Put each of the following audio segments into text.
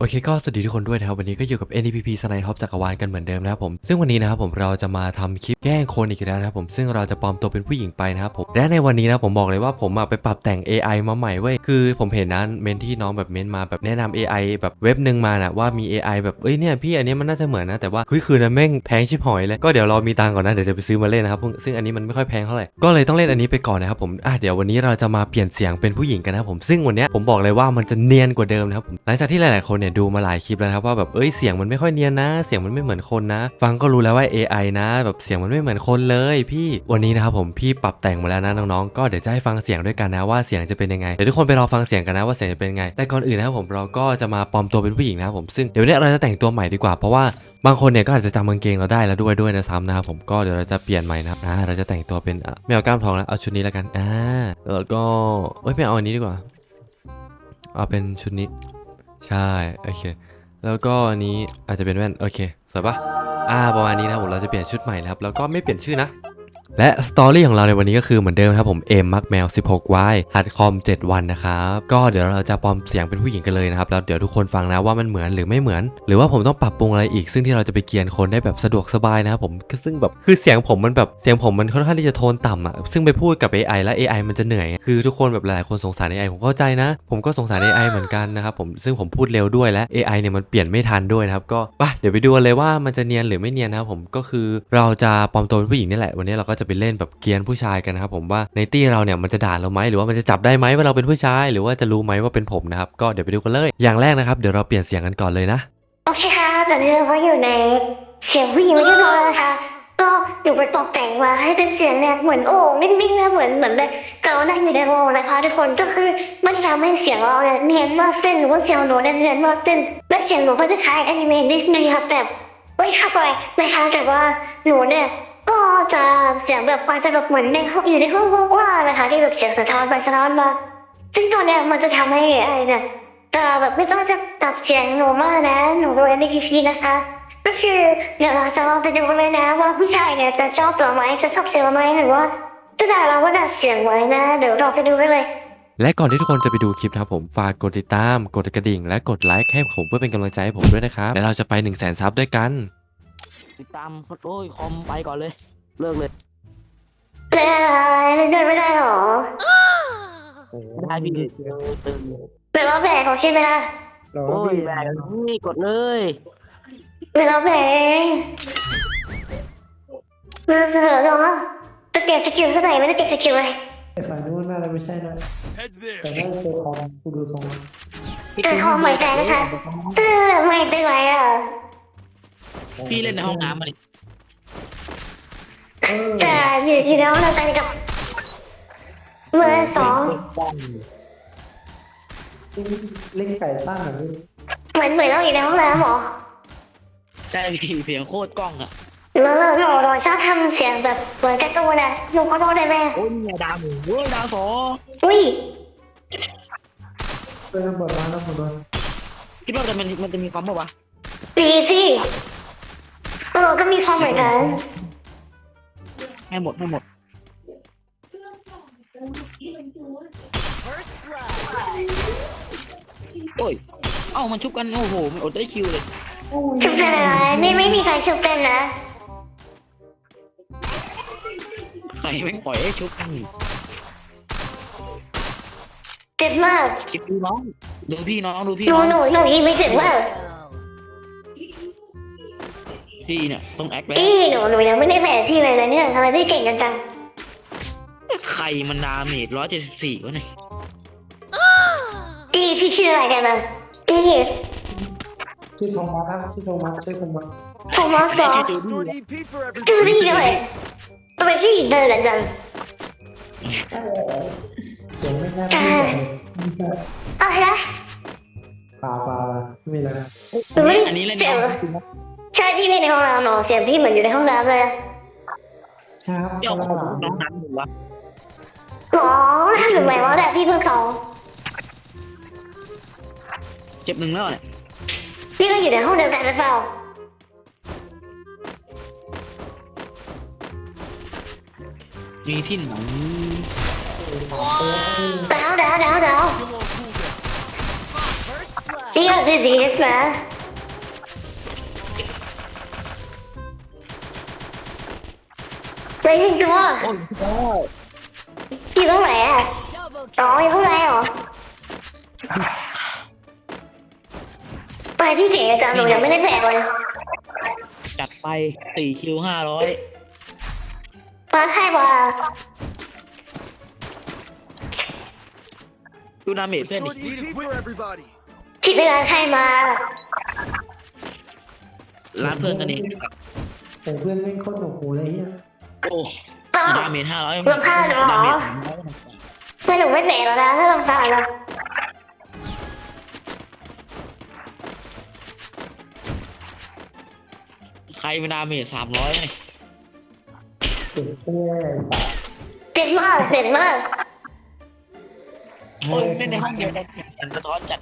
โอเคก็สวัสดีทุกคนด้วยนะครับ วันนี้ก็อยู่กับ NDPP สไนท็อปจักรวาลกันเหมือนเดิมนะครับผม ซึ่งวันนี้นะครับผมเราจะมาทำคลิปแกล้งคนอีกแล้วนะครับผมซึ่งเราจะปลอมตัวเป็นผู้หญิงไปนะครับผมและในวันนี้นะผมบอกเลยว่าผมไปปรับแต่ง AI มาใหม่เว้ยคือผมเห็นนะเมนที่น้องแบบเมนมาแบบแนะนำ AI แบบเว็บหนึ่งมานะว่ามี AI แบบเอ้ยเนี่ยพี่อันนี้มันน่าจะเหมือนนะแต่ว่าเฮ้ยคือนะแม่งแพงชิบหอยเลยก็เดี๋ยวเรามีตังก่อนนะเดี๋ยวจะไปซื้อมาเล่นนะครับซึ่งอันนี้มันไม่ค่อยแพงเท่าไหร่ก็เลยต้องเล่นอันนี้ไปก่อนนะครับผมอะเดี๋ยววันนี้เราจะมาเปลี่ยนเสียงเป็นผู้หญิงกันนะครับผมซึ่งวันนี้ผมบอกเลยว่ามันจะเนียนกว่าเดิมนะครับผมหลังจากที่หลายๆคนเนี่ยดูมาหลายคลิปแล้วครับว่าแบบเอ้ยเสียงมันไม่ค่อยเนียนนะ เสียงมันไม่เหมือนคนนะ ฟังก็รู้แล้วว่า AI นะ แบบเสียงมันไม่เหมือนคนเลยพี่วันนี้นะครับผมพี่ปรับแต่งมาแล้วนะน้องๆก็เดี๋ยวจะให้ฟังเสียงด้วยกันนะว่าเสียงจะเป็นยังไงเดี๋ยวทุกคนไปรอฟังเสียงกันนะว่าเสียงจะเป็นยังไง แต่ก่อนอื่นนะครับผมเราก็จะมาปลอมตัวเป็นผู้หญิงนะครับผมซึ่งเดี๋ยวนี้เราจะแต่งตัวใหม่ดีกว่าเพราะว่าบางคนเนี่ยก็อาจจะจำกางเกงเราได้แล้วด้วยด้วยนะซ้ำนะครับผมก็เดี๋ยวเราจะเปลี่ยนใหม่นะครับอ่าเราจะแต่งตัวเป็นไม่เอากล้ามทองแล้วเอาชุดนี้แล้วกันอ่าแล้วก็เอ้ยไม่เอาอันนี้ดีกว่าเอาเป็นชุดนี้ ใช่ โอเค แล้วก็อันนี้อาจจะเป็นแว่น โอเค สวยปะอ่า ประมาณนี้นะครับผม เราจะเปลี่ยนชุดใหม่นะครับ แล้วก็ไม่เปลี่ยนชื่อนะ และสตอรี่ของเราในวันนี้ก็คือเหมือนเดิมครับผมเอมมักแมว 16วายหัดคอม 7 วันนะครับก็เดี๋ยวเราจะปลอมเสียงเป็นผู้หญิงกันเลยนะครับแล้วเดี๋ยวทุกคนฟังนะว่ามันเหมือนหรือไม่เหมือน หรือว่าผมต้องปรับปรุงอะไรอีก ซึ่งที่เราจะไปเกียนคนได้แบบสะดวกสบายนะครับผมซึ่งแบบคือเสียงผมมันแบบเสียงผมมันค่อนข้างที่จะโทนต่ำอะซึ่งไปพูดกับ AI แล้ว AI มันจะเหนื่อย คือทุกคนแบบหลายคนสงสาร AI ผมเข้าใจนะ ผมก็สงสาร AI เหมือนกันนะครับผมซึ่งผมพูดเร็วด้วยและ AI เนี่ยมันเปลี่ยนไม่ทันด้วยนะครับก็ไปเดี๋ยวไปดูเลยว่ามันจะเนียนหรือไม่เนียนนะครับผมก็คือเราจะปลอมตัวเป็นผู้หญิงนี่แหละวันนี้เราก็จะไปเล่นแบบเกียนผู้ชายกันนะครับผมว่าในตี้เราเนี่ยมันจะด่าเราไหมหรือว่ามันจะจับได้ไหมว่าเราเป็นผู้ชาย หรือว่าจะรู้ไหมว่าเป็นผมนะครับก็เดี๋ยวไปดูกันเลย อย่างแรกนะครับเดี๋ยวเราเปลี่ยนเสียงกันก่อนเลยนะโอเคค่ะตอนนี้เราอยู่ในเสียงผู้หญิงเรียบร้อยแล้วนะคะก็อยู่ไปตกแต่งมาให้เป็นเสียงเนี่ยเหมือนโอ่งนิ่งๆนะเหมือนเหมือนแบบเกานั่งอยู่ในโอ่งนะคะทุกคนก็คือมันจะทำให้เสียงเราเนี่ยเนียนมากขึ้นหรือว่าเสียงหนูเนี่ยเนียนมากขึ้นและเสียงหนูก็จะคล้ายอนิเมะนิดนึงครับแบบไว้เข้าไปนะคะแต่ว่าหนูเนี่ย ก็จะเสียงแบบอาจจะแบบเหมือนในห้องอยู่ในห้องกว้างๆนะคะที่แบบเสียงสะท้อนไปสะท้อนมาซึ่งตอนเนี้ยมันจะทำให้ไอ้เนี่ยเอ่อแบบไม่ต้องจะตัดเสียงหนูมากนะหนูดู NDPP นะคะ ก็คือเดี๋ยวเราจะลองไปดูกันเลยนะ ว่าผู้ชายเนี่ยจะชอบเราไหมจะชอบเสียงเราไหมหรือว่าจะด่าเราว่าด่าเสียงไว้นะ เดี๋ยวเราไปดูกันเลยและก่อนที่ทุกคนจะไปดูคลิปนะครับผมฝากกดติดตาม กดกระดิ่ง และกดไลค์ให้ผมเพื่อเป็นกำลังใจให้ผมด้วยนะครับ และเราจะไป1นึ่งแสนซับด้วยกัน ติดตามโอ้ยคอมไปก่อนเลย เลิกเลยเล่นเดินไม่ได้หรอไม่ได้พี่ตึงเดี๋ยวเราแบกของใช่ไหมล่ะโอ้ยแบกนี่กดเลยเดี๋ยวเราแบกเรือเสือเนาะจะเปลี่ยนสกิลสักหน่อยไม่ได้เปลี่ยนสกิลเลยไอ้ฝ่ายนู้นน่าจะไม่ใช่นะแต่น่าจะเป็นคอมกูดูทรงแล้วเจอคอมใหม่ใจนะคะเออไม่เป็นไรอะ พี่เล่นในห้องน้ำมาดิเออจะอยู่อยู่ในห้องเราใจกับเบอร์สองเล่นไก่ตั้งแบบนี้เหมือนเหมือนเราอยู่ในห้องน้ำเหรอใช่พี่เสียงโคตรกล้องอะเราเราเราเราชอบทำเสียงแบบเหมือนการ์ตูนอะหนูขอโทษได้ไหมโอ้ยเนี่ยดาวหมูโอ้ยดาวสองอุ้ยเออเปิดร้านแล้วผมโดนคิดว่ามันมันจะมีความป่าวะดีสิ เราก็มีความเหมือนกัน ให้หมดให้หมด โอ้ย เอ้ามันชุบกัน โอ้โห มันอดได้คิวเลย ชุบเป็นอะไรไม่ไม่มีใครชุบเป็นนะ ใครแม่งปล่อยให้ชุบกันเจ็บมากจิบดูน้อง ดูพี่น้อง ดูพี่หนูน้อง หนูหนูยิงไม่ถึงมาก พี่เนี่ยต้องแอคแล้วอีหนูหนูยังไม่ได้แผลพี่เลยนะเนี่ยทำไมพี่เก่งกันจังใครมันดาเมจร้อยเจ็ดสิบสี่วะเนี่ยอีพี่ชื่ออะไรกันนะอีชื่อโทมัสครับชื่อโทมัสชื่อโทมัสโทมัสเหรอชื่อจู Stored ดี้ EP for จู everybody. ดี้ด้วยทำไมชื่ออินเตอร์กันจังเสียงไม่น่าไม่ได้อะไรนะป่าป่าไม่มีแล้วหนูไม่อันนี้เล่นเจ็บน้เหรออง ใช่พี่เล่นในห้องน้ำเหรอเสียงพี่เหมือนอยู่ในห้องน้ำเลยอะครับเดี๋ยวกำลังหลังน้องน้ำหนูวะอ๋อทำหรือไม่วะแต่พี่เพิ่งสองเจ็บหนึ่งแล้วเนี่ยพี่ก็อยู่ในห้องเดียวกันหรือเปล่ามีที่หนังดาวดาวดาวดาวนี่ก็คือดีสนะไป ยิงตัวอ้ยโอ้อยู่ตรงไหนอะอ๋ออยู่ข้างในเหรอไปที่เจ๋อาจารย์หนูยังไม่ได้แบกเลยจัดไปสี่คิวห้าร้อยมาใครมาดูดาเมจเพื่อนดิ Need equip for everybody. ที่เป็นใครมาร้านเพื่อนกันเองแต่เพื่อนเล่นโคตรหนุกหูเลยเฮีย โอ้อ้าวดาเมจห้าร้อยรวมค่าเหรอ ดาเมจสามร้อยแต่หนูไม่แบกแล้วนะถ้าลำบากแล้วใครเป็นดาเมจสามร้อยเนี่ยเก่งเพื่อนเจ็บมากเจ็บมากโอ้ยเล่นในห้องเดียวกันเสียงสะท้อนจัด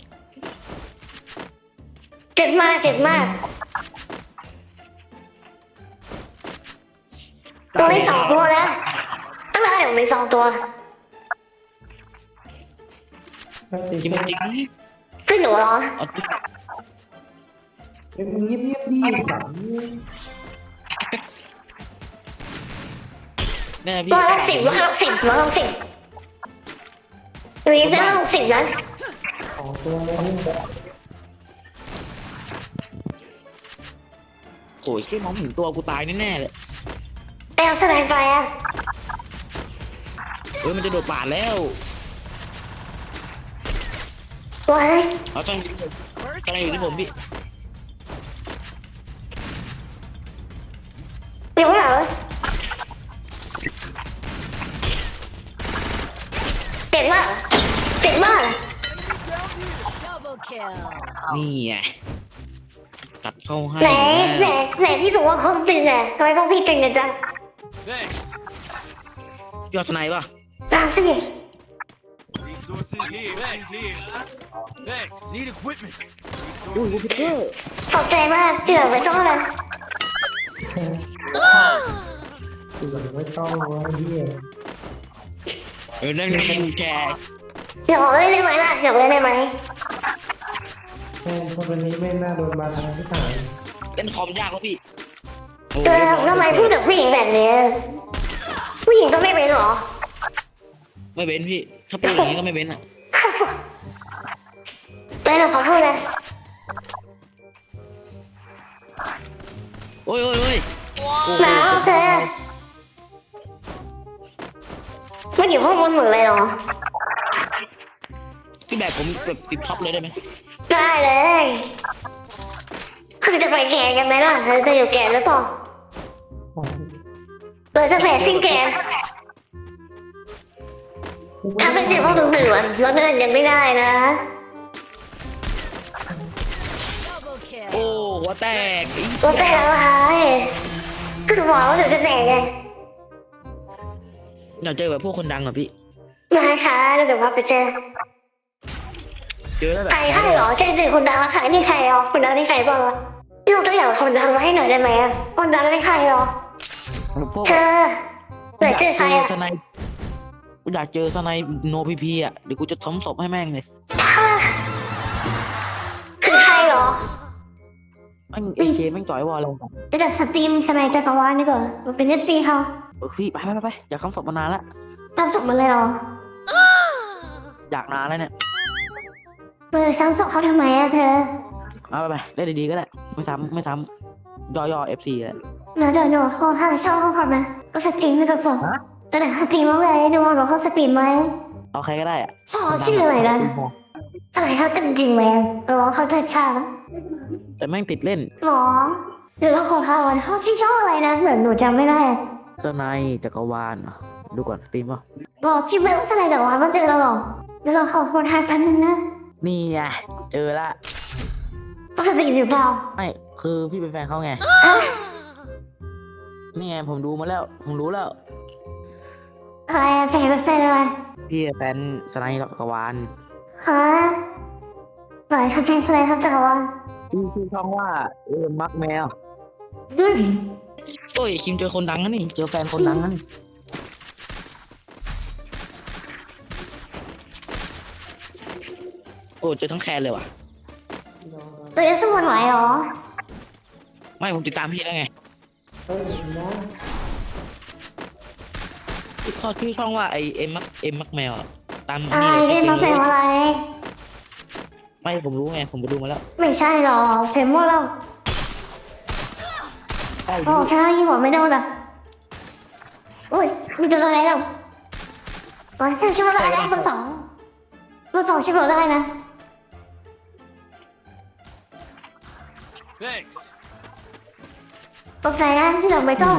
เจ็บมากเจ็บมาก ตัวนี้สองตัวแล้วตั้งแต่เดี๋ยวมีสองตัวไม่ติดจริงเพื่อนจริงขึ้นหนูเหรอเอาจริงเอ้ยมึงเงียบเงียบๆดีสัตว์แน่พี่ตัวละสิบตัวละสิบตัวละสิบวีได้ละสิบนะสองตัวเลยเนี่ยโอ้ยแค่มองถึงตัวกูตายแน่ๆเลย ไปเอาสไลด์ไปอะเฮ้ยมันจะโดดป่าดแล้วตัวอะไรเอาต้องต้องอยู่ที่ผมพี่อยู่ข้างหลังเจ็บมากเจ็บมาก Double kill. นี่ไงตัดเข้าให้ไหนไหนนะไหนที่ถูกว่าเขาตึงอะทำไมต้องพี่ตึงกันจัง Thanks. ยอดสไนป์ป่ะตามสิ Resources here. Thanks. Here. Thanks. Need equipment. อุ้ย Resources พิเตอ here. ร์ขอบใจมากเดี๋ยวไปต้องนะคือแบบไม่ต้องวะเฮียเออนั่นเป็นแชร์อยากเล่นได้ไหมล่ะอยากเล่นได้ไหมแม่งคนวันนี้ไม่น่าโดนมาทางที่ต่างเล่นคอมยากแล้วพี่โอ้ เออทำไมพูดถึงผู้หญิงแบบนี้ ผู้หญิงก็ไม่เป็นหรอ ไม่เว้นพี่ ถ้าพูดอย่างนี้ก็ไม่เว้นอะไม่เราขอโทษนะโอ้ยโอ้ยโอ้ยโอ้โหแล้วโอเคมันอยู่ข้างบนหมดเลยเหรอพี่แบบผมแบบติดท็อปเลยได้ไหมได้เลย คือจะไปแก่กันไหมล่ะเธอจะอยู่แก่หรือเปล่าของ เราจะแผ่สิ้นแก่ถ้าเป็นเสียงพวกหนูเหมือนเราเดินยังไม่ได้นะ Double kill. โอ้หัวแตกอีตัวแต่แล้วหายคือหมอว่าหนูจะแตกไงอยากเจอแบบพวกคนดังเหรอพี่ มาค่ะเดี๋ยวว่าไปเจอเจอแล้วแบบใครใครเหรอเจอเจอคนดังอะค่ะนี่ใครอะคนดังนี่ใครบ้างอะยกตัวอย่างคนดังมาให้หน่อยได้ไหมอะคนดังนี่ใครอ่ะพวกเจอไหนเจอใครอะสไนป์กูอยากเจอสไนป์โนพีพีอะเดี๋ยวกูจะทำศพให้แม่งเลยคือใครเหรอแม่งเอเจแม่งจ่อยวอลลงกันจะจัดสตรีมสมัยจักรวาลดีกว่ามันเป็นเอฟซีเขาเออพี่ไปไปไปไปอยากทำศพมานานละตามศพมาเลยเหรออยากนานแล้วเนี่ยเออซ้ำศพเขาทำไมอะเธอมาไปไปเล่นดีๆก็ได้ไม่ซ้ำไม่ซ้ำย่อย่อเอฟซีเลย เดี๋ยวเดี๋ยวเดี๋ยวขอค่าเช่าเขาก่อนนะก็สตรีมไม่กระป๋องแต่ไหนสตรีมว่าไงดูว่าเขาสตรีมไหมเอาใครก็ได้อะชอบชื่ออะไรนะอะไรเขากันจริงไหมเออเขาจะชาแต่แม่งติดเล่นหรอเดี๋ยวเราขอข่าวก่อนเขาชื่อช่องอะไรนะเหมือนหนูจำไม่ได้อะสไนป์จักรวาลเหรอดูก่อนสตรีมป่ะบอกชื่อไม่ว่าจะอะไรจากวันว่าเจอเราหรอเดี๋ยวเราขอคนทายแป๊บนึงนะนี่ไงเจอละว่าสตรีมหรือเปล่าไม่คือพี่เป็นแฟนเขาไงฮะ นี่ไงผมดูมาแล้ว ผมรู้แล้วอะไรอะแฟนเป็นแฟนอะไรพี่แฟนสไนป์จักรวาลฮะหน่อยเขาแฟนอะไรครับจักรวาลชื่อชื่อช่องว่าเออมักแมวอืมโอ้ยคิมเจอคนดังนะนี่เจอแฟนคนดังนะนี่โอ้เจอทั้งแคนเลยว่ะตัวจะสู้มันไหวเหรอ ไม่ผมติดตามพี่แล้วไง เฮ้ยนะเขาชื่อช่องว่าไอเอ็มมักเอ็มมักแมวอะตามอ่านี่เลยเล่นมาเพลงอะไร ไม่ผมรู้ไงผมไปดูมาแล้วไม่ใช่หรอกเพลงมั่วแล้วใช่โอ้ใช่หัวไม่โดนอะอุ้ยมีตัวอะไรแล้วก่อนใช่ชิบะได้เบอร์สองเบอร์สองชิบะได้นะ Thanks. ตกใจนะที่เราไม่ต้อง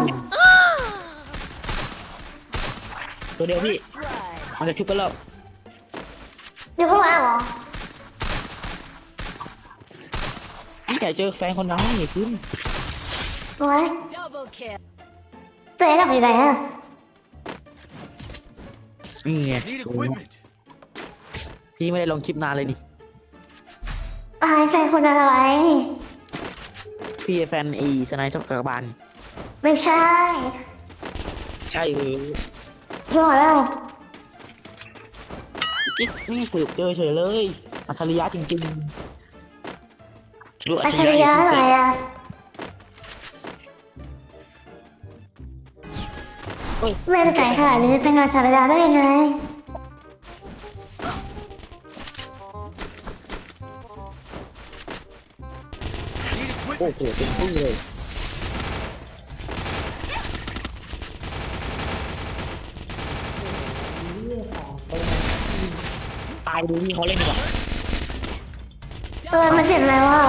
ตัวเดียวพี่ Blood. มันจะชุบกันแล้วเดี๋ยวเข้ามาเหรอพี่อยากเจอแฟนคนนั้นนี่ขึ้นโอ้ย Double kill. ตัวเองทำอะไรอะนี่ไง Need equipment. พี่ไม่ได้ลงคลิปนานเลยนี่อายแฟนคนอะไร พี่แฟนอีสไนด์สักกระบาลไม่ใช่ใช่เออหัวแล้วจิ๊กนี่สืบเจอเฉยเลยอัจฉริยะจริงๆรู้อัจฉริยะอะไรอะไม่เป็นใจขนาดนี้เป็นงานสารยาได้ยังไง โอ้ equipment. โหเป็นพึ่งเลยตายดูที่เขาเล่นดีกว่าเออมันเจ็บแล้วอะ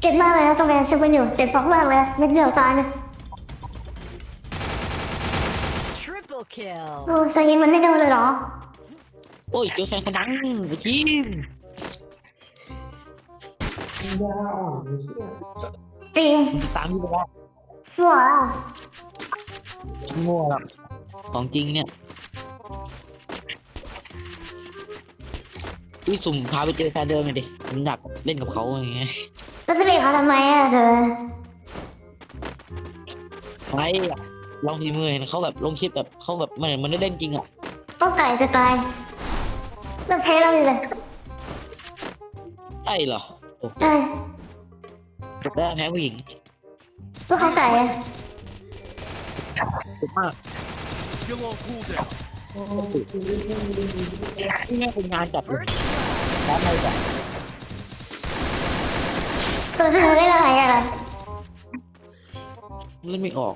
เจ็บมากเลยนะตรงนี้ฉันเป็นอยู่เจ็บมากๆเลยเม็ดเดียวตายเลย Triple kill. โอ้สกินมันไม่โดนเลยเหรอโอ้ยเจอแฟนคนดังไอ้ทีมยาอ่อนเชี่ย จริงตามที่ไปแล้วหัวแล้วมั่วแล้วของจริงเนี่ยพี่สุ่มพาไปเจอแฟนเดิมเลยดิผมอยากเล่นกับเขาอย่างเงี้ยแล้วจะเรียกเขาทำไมอะเธอไอ้อะลองทีมือเห็นเขาแบบลงคลิปแบบเขาแบบมันมันได้เล่นจริงอะต้องไก่จะตายแล้วเพลเราอยู่เลยใช่เหรอโอ้ ใช่แต่แพ้ผู้หญิงพวกเขาไก่อะสุดมาก Skill on cooldown. ที่นี่เป็นงานจัดเลย First ร้านอะไรแบบตัวเธอได้อะไรกันล่ะเล่นไม่ออก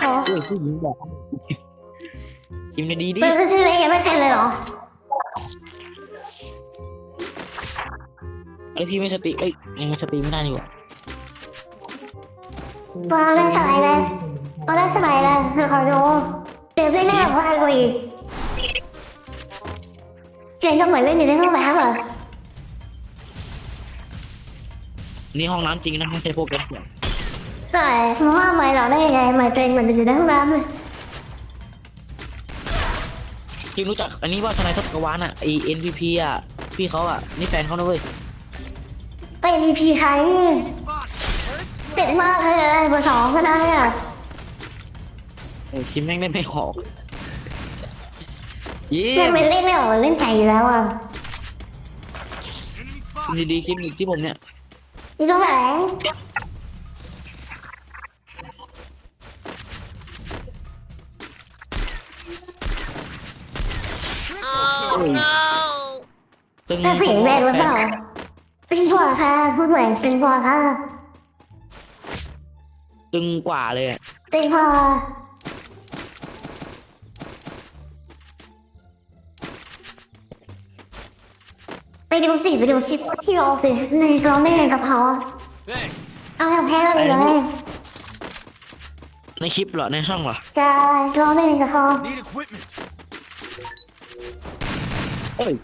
โอ้เอ้ยผู้หญิงแบบชิมในดีดิตัวฉันชื่ออะไรยังไม่เป็นเลยเหรอ ไอพี่ไม่สติเอ้ยยังสติไม่ได้นี่หว่าตัวเราเล่นสไลด์เลยเราเล่นสไลด์เลยเธอคอยดูเดี๋ยวได้เล่นกับว่าเราอีกเจนก็เหมือนเล่นอยู่ในห้องน้ำเหรอนี่ห้องน้ำจริงนะไม่ใช่พวกเล่นเสียงแต่มาว่าไม่เราได้ยังไงหมายเจนเหมือนอยู่ในห้องน้ำเลยทีมรู้จักอันนี้ว่าทนายทัศกวานอะไอเอ็นพีพีอะพี่เขาอะนี่แฟนเขานะเว้ย ไปพีพีใคร Spot. เจ็บมากเลยเบอร์สองก็ได้อะเออทีมแม่งเล่นไม่ออกเยี่เล่ยนมไม่เล่นไม่ออกเล่นใจอยู่แล้วอะ Enemy spot. ดีๆคลิปที่ผมเนี่ยอยู่ตรงไหนตึงแต่ผู้หญิงแรงหรือเปล่าเป็นผัวค่ะพูดเหมือนเป็นผัวค่ะตึงกว่าเลยอะเป็นผัวไปดูสิไปดูชิปที่เราสิในเราไม่เล่นกับเขาอะ Thanks. เอาอย่างแพ้เราเลยในคลิปเหรอในช่องเหรอใช่เราไม่เล่นกับเขา Need equipment. เอ้ย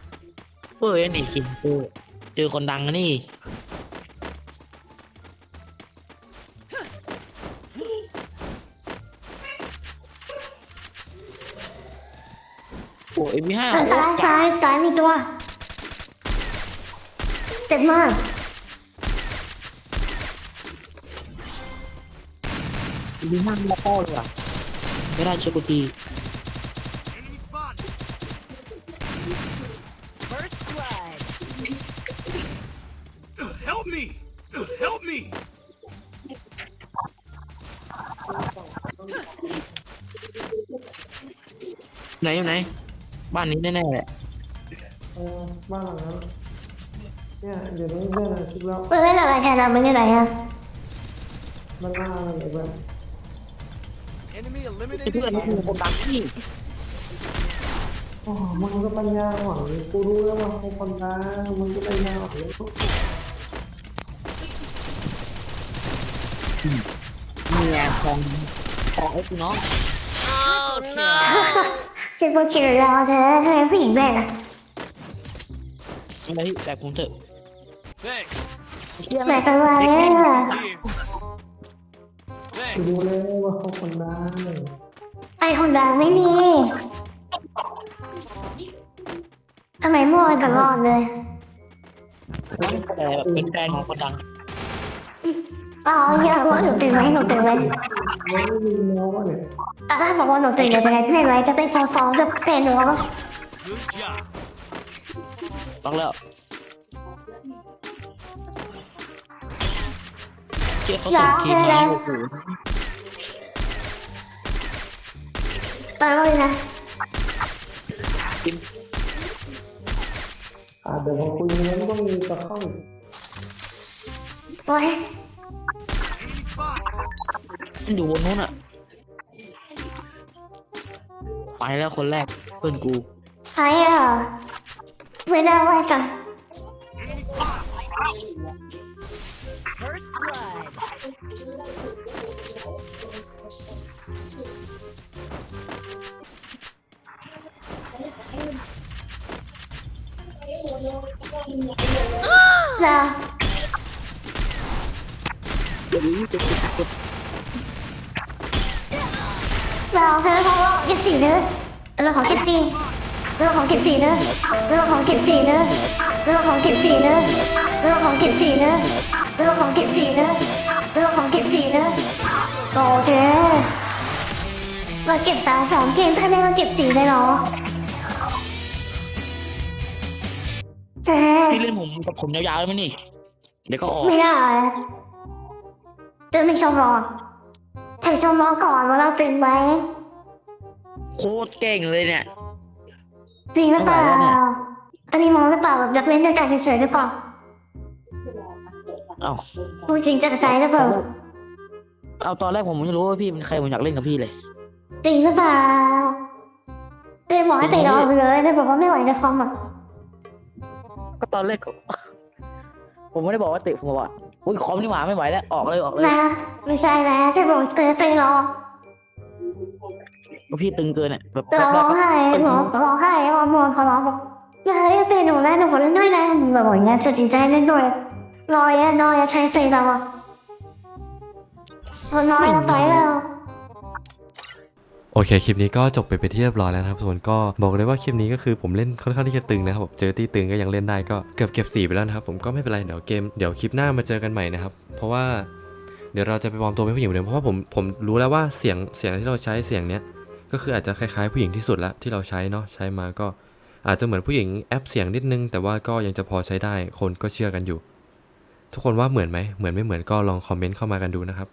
เอ้ยนี่คลิปเจอ เจอคนดังนะนี่ โอ้เอ็มพีห้าทางซ้ายซ้ายซ้ายมีตัว เจ็บมาก เอ็มพีห้ามีละป้อเลยว่ะไม่ได้เช็คกูที Enemy spot. First blood. Help me! Help me! ไหนอยู่ไหน บ้านนี้แน่ๆแหละเออบ้านหลังนั้นเนี่ยเดี๋ยวนี้เพื่อนอะคิดแล้วมึงเล่นอะไรกันอะมึงอยู่ไหนอะมันล่าอะไรแบบ Enemy ไอ้เพื่อน eliminated. นี่คือคนดังนี่อ๋อมึงก็ปัญญาอ่อนกูรู้แล้วว่าเขาคนดังมึงก็ปัญญาอ่อนเลย มีแรงของของไอ้กูน้องคิดว่าคิดแล้วเธอทำไมผู้หญิงแบกอะอะไรที่แต่ผมเถอะ Thanks. แบกอะไรอะ Here. กู Thanks. รู้แล้วว่าเขาคนดังไอคนดังไม่มีทำไมมั่วตลอดเลยแต่แบบเป็นแฟนของคนดัง อ๋ออยากว่าหนูตื่นไหมหนูตื่นไหมไม่ได้ยินแล้วว่าเนี่ยอะถ้าบอกว่าหนูตื่นเดี๋ยวจะไงไม่ไหวจะเป็นซ้อมๆกับแฟนหนู Good job. ล็อกแล้วเชื่อเขาส่งทีมมาโอ้โหตอนนี้นะทีมอ่าเดี๋ยวพอคุยงั้นก็มีจะเข้าอีก มันอยู่บนนู้นอะไปแล้วคนแรกเพื่อนกูใครอะไม่ได้ไหวกัน Enemy spot. First blood. แล้ว เดี๋ยวนี้จะจะจะ แล้วเธอเขาเก็บ สีเนื้อเรื่องของเก็บสีเรื่องของเก็บสีเนื้อเรื่องของเก็บสีเนื้อเรื่องของเก็บสีเนื้อเรื่องของเก็บสีเนื้อเรื่องของเก็บสีเนื้อเรื่องของเก็บสีเนื้อโอเคเราเก็บสามสองเกมถ้าไม่เราเก็บสีเลยเหรอเฮ้พี่เล่นผมกับผมยาวๆไหมนี่ เดี๋ยวก็ออก ไม่ได้เจอไม่ชมรอใช้ชมรอก่อนว่าเราจริงไหม โคตรเก่งเลยเนี่ย จริงหรือเปล่าไม่ไหวแล้วเนี่ยตอนนี้มองหรือเปล่าแบบอยากเล่นด้วยกันเฉยๆหรือเปล่าเอ้าพูดจริงจากใจหรือเปล่าเอาตอนแรกผมไม่รู้ว่าพี่เป็นใครผมอยากเล่นกับพี่เลย จริงหรือเปล่าเรียนบอกให้เตะเราออกไปเลยแต่บอกว่าไม่ไหวในคอมอะก็ตอนแรกก็ ผมไม่ได้บอกว่าติผมบอกว่าอุ้ยคอมนี่หว่าไม่ไหวแล้วออกเลยออกเลยนะไม่ใช่แล้วใช่บอกเตะเตะเราก็ พี่ตึงเกินอะแบบร้แรอกงๆก็ไห้หมอร้องไห้หมอมอนเขาร้องบอกอย่าให้เตะหนูแล้วหนูขอเล่นด้วยนะแบบอย่างเงี้ยเธอจริงใจเล่นด้วยรออย่ารออย่าใช้เตะเราอะรออย่าไปแล้วโอเค คลิปนี้ก็จบไปเป็นที่เรียบร้อยแล้วนะครับส่วนก็บอกเลยว่าคลิปนี้ก็คือผมเล่นค่อนข้างที่จะตึงนะครับผมเจอตีตึงก็ยังเล่นได้ก็เกือบเก็บสีไปแล้วนะครับผมก็ไม่เป็นไรเดี๋ยวเกมเดี๋ยวคลิปหน้ามาเจอกันใหม่นะครับเพราะว่าเดี๋ยวเราจะไปปลอมตัวเป็นผู้หญิงเหมือนเดิมเพราะว่าผมผมรู้แล้วว่าเสียงเสียงที่เราใช้เสียงเนี้ย ก็คืออาจจะคล้ายๆผู้หญิงที่สุดละที่เราใช้เนาะใช้มาก็อาจจะเหมือนผู้หญิงแอปเสียงนิดนึง แต่ว่าก็ยังจะพอใช้ได้คนก็เชื่อกันอยู่ ทุกคนว่าเหมือนไหมเหมือนไม่เหมือนก็ลองคอมเมนต์เข้ามากันดูนะครับ